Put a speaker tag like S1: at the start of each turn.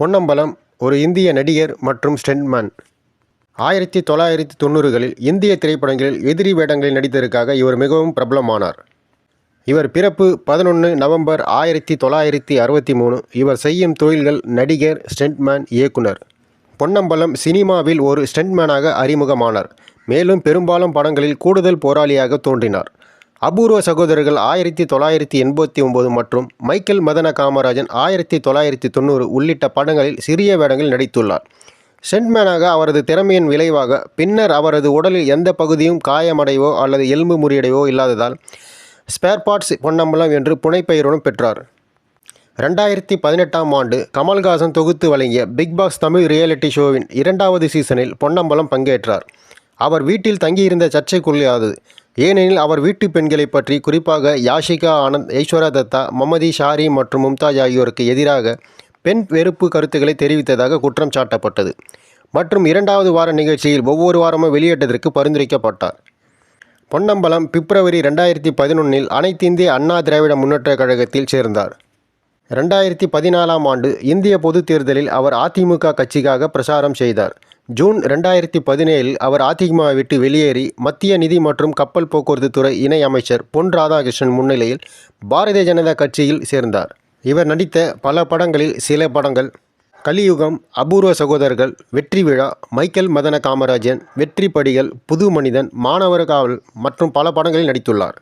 S1: பொன்னம்பலம் ஒரு இந்திய நடிகர் மற்றும் ஸ்டென்ட்மேன் ஆயிரத்தி தொள்ளாயிரத்தி தொண்ணூறுகளில் இந்திய திரைப்படங்களில் எதிரி வேடங்களில் நடித்ததற்காக இவர் மிகவும் பிரபலமானார். இவர் பிறப்பு பதினொன்று நவம்பர் ஆயிரத்தி தொள்ளாயிரத்தி அறுபத்தி மூணு. இவர் செய்யும் தொழில்கள் நடிகர் ஸ்டென்ட்மேன் இயக்குனர். பொன்னம்பலம் சினிமாவில் ஒரு ஸ்டென்ட்மேனாக அறிமுகமானார். மேலும் பெரும்பாலும் படங்களில் கூடுதல் போராளியாக தோன்றினார். அபூர்வ சகோதரர்கள் ஆயிரத்தி தொள்ளாயிரத்தி எண்பத்தி ஒம்பது மற்றும் மைக்கேல் மதன காமராஜன் ஆயிரத்தி தொள்ளாயிரத்தி தொண்ணூறு உள்ளிட்ட படங்களில் சிறிய வேடங்களில் நடித்துள்ளார். சென்ட்மேனாக அவரது திறமையின் விளைவாக பின்னர் அவரது உடலில் எந்த பகுதியும் காயமடைவோ அல்லது எலும்பு முறியடைவோ இல்லாததால் ஸ்பேர் பார்ட்ஸ் பொன்னம்பலம் என்று புனைப்பெயருடன் பெற்றார். ரெண்டாயிரத்தி பதினெட்டாம் ஆண்டு கமல்ஹாசன் தொகுத்து வழங்கிய பிக் பாஸ் தமிழ் ரியாலிட்டி ஷோவின் இரண்டாவது சீசனில் பொன்னம்பலம் பங்கேற்றார். அவர் வீட்டில் தங்கியிருந்த சர்ச்சைக்குள்ளாது ஏனெனில் அவர் வீட்டு பெண்களை பற்றி குறிப்பாக யாஷிகா ஆனந்த் ஐஸ்வர்யா தத்தா மமதி ஷாரி மற்றும் மும்தாஜ் ஆகியோருக்கு எதிராக பெண் வெறுப்பு கருத்துக்களை தெரிவித்ததாக குற்றம் சாட்டப்பட்டது. மற்றும் இரண்டாவது வார நிகழ்ச்சியில் ஒவ்வொரு வாரமும் வெளியிட்டதற்கு பரிந்துரைக்கப்பட்டார். பொன்னம்பலம் பிப்ரவரி ரெண்டாயிரத்தி பதினொன்றில் அனைத்து இந்திய அண்ணா திராவிட முன்னேற்றக் கழகத்தில் சேர்ந்தார். ரெண்டாயிரத்தி பதினாலாம் ஆண்டு இந்திய பொதுத் தேர்தலில் அவர் அதிமுக கட்சிக்காக பிரசாரம் செய்தார். ஜூன் ரெண்டாயிரத்தி பதினேழில் அவர் அதிமுக விட்டு வெளியேறி மத்திய நிதி மற்றும் கப்பல் போக்குவரத்து துறை இணை அமைச்சர் பொன் ராதாகிருஷ்ணன் முன்னிலையில் பாரதிய ஜனதா கட்சியில் சேர்ந்தார். இவர் நடித்த பல படங்களில் சில படங்கள் கலியுகம் அபூர்வ சகோதரர்கள் வெற்றி விழா மைக்கேல் மதன காமராஜன் வெற்றி படிகள் புது மனிதன் மாணவர் காவல் மற்றும் பல படங்களில் நடித்துள்ளார்.